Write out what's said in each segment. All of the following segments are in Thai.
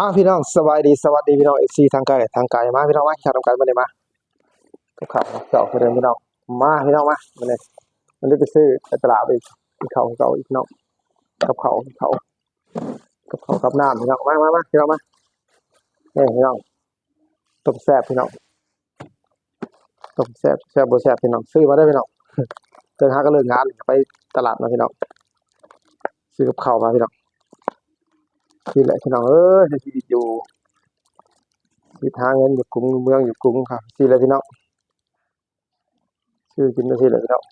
อ้าพี่น้องสบายดีสวัสดีพี่น้องเอซีทางไกลและทางไกลมาพี่น้องมาชาวทางไกลมาเลยมากับข้าเก่าเดิมพี่น้องมาพี่น้องมามาเลยมันได้ไปซื้อไปตลาดไปกินข้าเก่าอีกน้องกับเขาวกับข้ากับเขากับน้ำพี่น้องมามามาพี่น้องมาเนี่ยพี่น้องต้มแซ่บพี่น้องต้มแซ่บแซ่บโบแซ่บพี่น้องซื้อมาได้พี่น้องเดินทางก็เลิกงานไปตลาดมาพี่น้องซื้อกับเขามาพี่น้อง นี่แหละพี่น้องเอ้ยใช้ชีวิตอยู่ชีวิตหาเงินอยู่กรุงเมืองอยู่กรุงครับสิแหละพี่น้องชื่อกินมาสิแหละพี่น้อง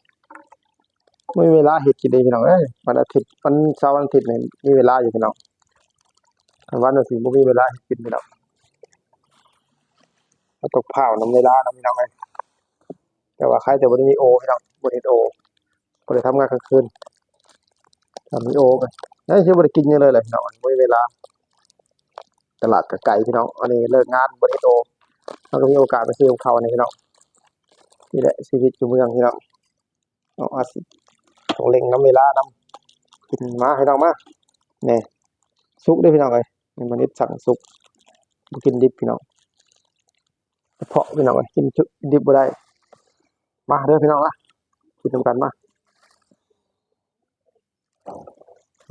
ไม่มีเวลาเฮ็ดกินเลยพี่น้องเอ้ยวันอาทิตย์วันเสาร์วันอาทิตย์เนี่ยมีเวลาอยู่พี่น้องวันอาทิตย์บ่มีเวลาเฮ็ดกินพี่น้องมาตกผ้าวนํเวลานํพี่น้องเอ้ยแต่ว่าใครแต่บ่ได้มีโอพี่น้องบ่ได้เฮ็ดโอบ่ได้ทำงานกลางคืนถ้ามีโอก็นี่ คือบ่ได้กินยังเลยแหละพี่น้องบ่มีเวลา ตลาดก็ไกลพี่น้องอันนี้เลิกงานบ่ได้โตมันก็มีโอกาสไปซื้อกับข้าวนี่พี่น้องนี่แหละชีวิตอยู่เมืองพี่น้องเอาอาศัยต้องเร่งน้ำเวลานำกินมาพี่น้องมาแนี่ยสุกเด้พี่น้องเอ้ยนี่มันนิดสั่งสุกบ่กินดิบพี่น้องเพาะพี่น้องเอ้ยกินดิบบ่ได้มาเด้อพี่น้องมากินนำกันมา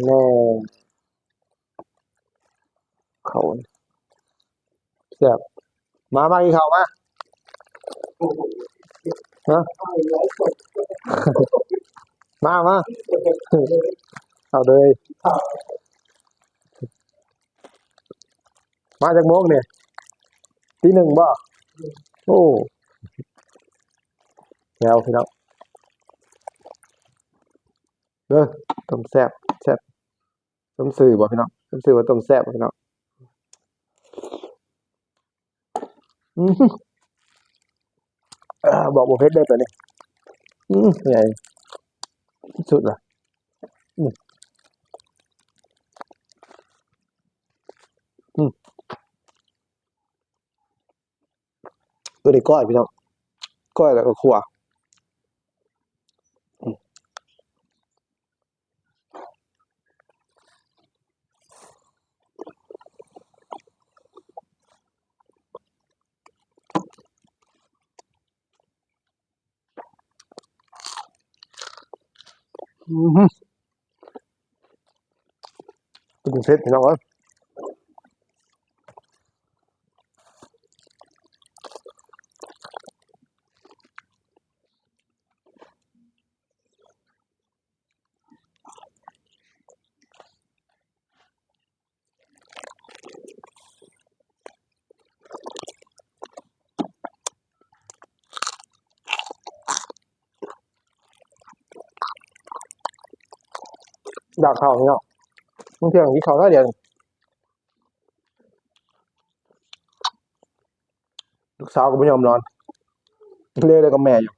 แน่เขาแซ่บมามากินข้ามาฮะมามาเอาเลยมาจากโมกเนี่ยตีหนึ่งบ่โอ้แล้วพี่น้องเด้อต้มแซ่บแซ่บ ต้มสื่อบ่พี่น้องต้มสื่อว่าต้มแซ่บบ่พี่น้องอืมอ่าบอกเผ็ดได้ตัวนี้อใหญ่ที่สุดละอืมตัวนี้ก้อยพี่น้องก้อยแล้วก็ขั่ว เป็นเผ็ดพี่น้องเอ้ยอ ยากเข้าพี่น้องบางทีอย่างนี้เขาได้เดียวลูกสาวก็ไม่ยอมนอนเรียกเลยกับแม่อยู่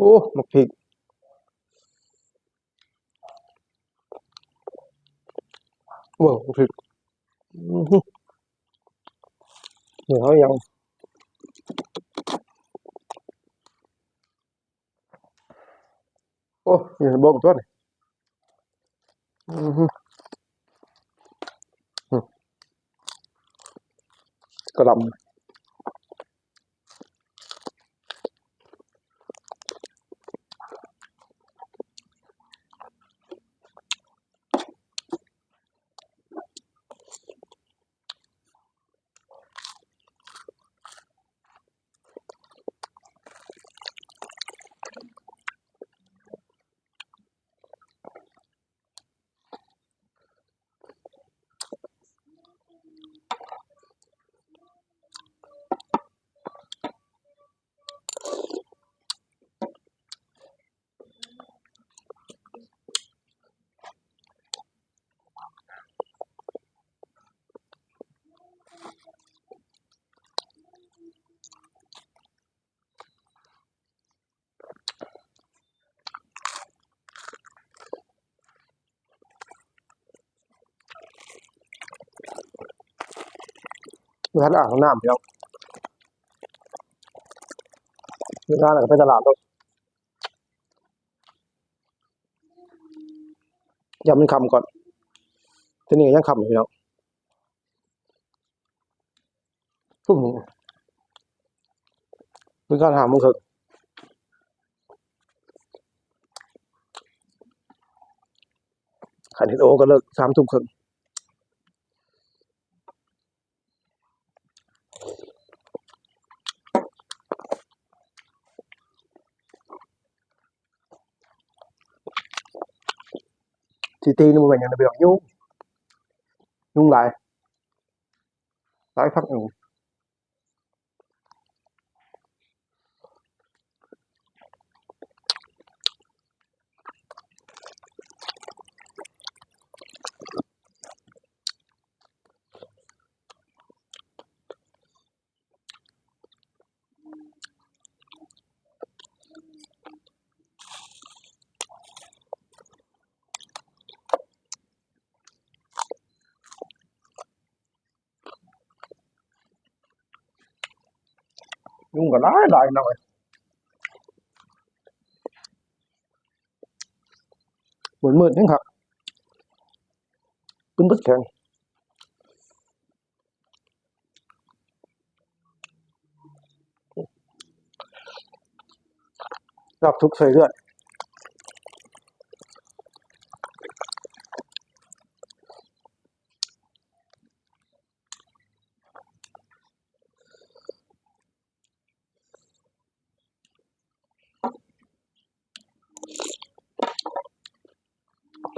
โอ้หมกพริกว้าวหมกพริกอื้อหือเหนียวยังโอ้ยในบอกตัวนี่อือหืออืมกระหลำ ท่านอ่างน้ำพี่น้องเมื่อท่านก็ไปตลาดรถยำมันคำก่อนทีนี้ก็ยังคำอยู่พี่น้องพุ่มเมื่อท่านหาโมึงคือขันเห็นโอก็เลิกสามทุ่มครึ่ง ทีตีนี่มันเป็นอย่า งไรเบียยุ่งยุ่งหลายหล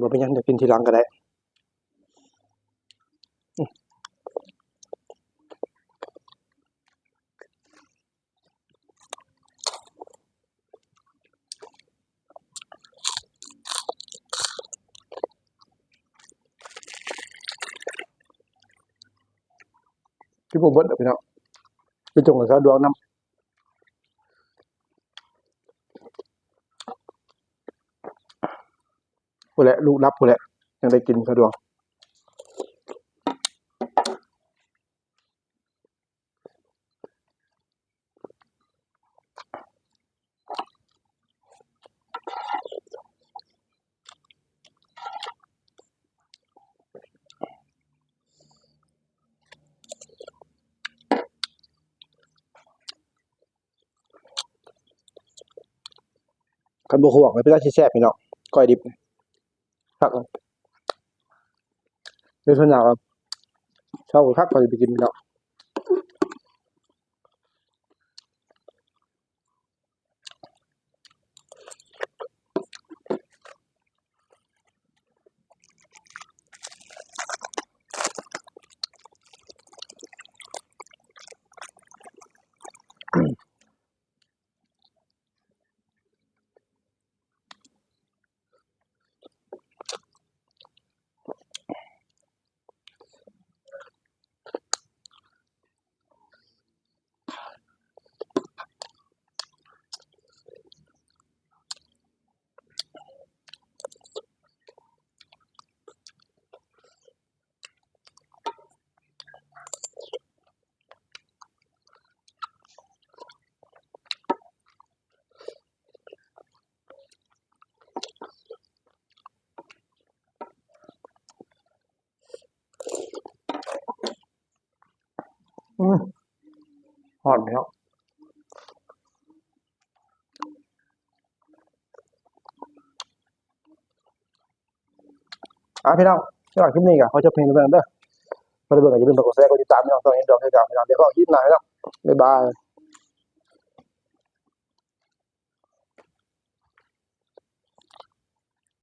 ลืมบิดยาไปหน่อยขึ้นครับเนี่ยจากข้าวแห้งพดบ่เป็นหยังเดี๋ยวกินทีหลังก็ได้อืมพี่ผมเบิดเดี๋ยวพี่น้องไปจงกับเขาดวงน้ำ ผู้แหละลูกรับผู้แหละยังได้กินสะดวกกันบวกหวังเลยพี่ได้ชี้แซ่บพี่น้องก้อยดิบ พักเลยเดี๋ยวส่วนใหญ่ครับชอบพักก็จะไปกินพี่น้ หอดพี่น้องอะพี่น้องสำหรับคลิปนี้ก็เขาจะเพลงไปแล้วเด้อพอได้เบิ่งก็อย่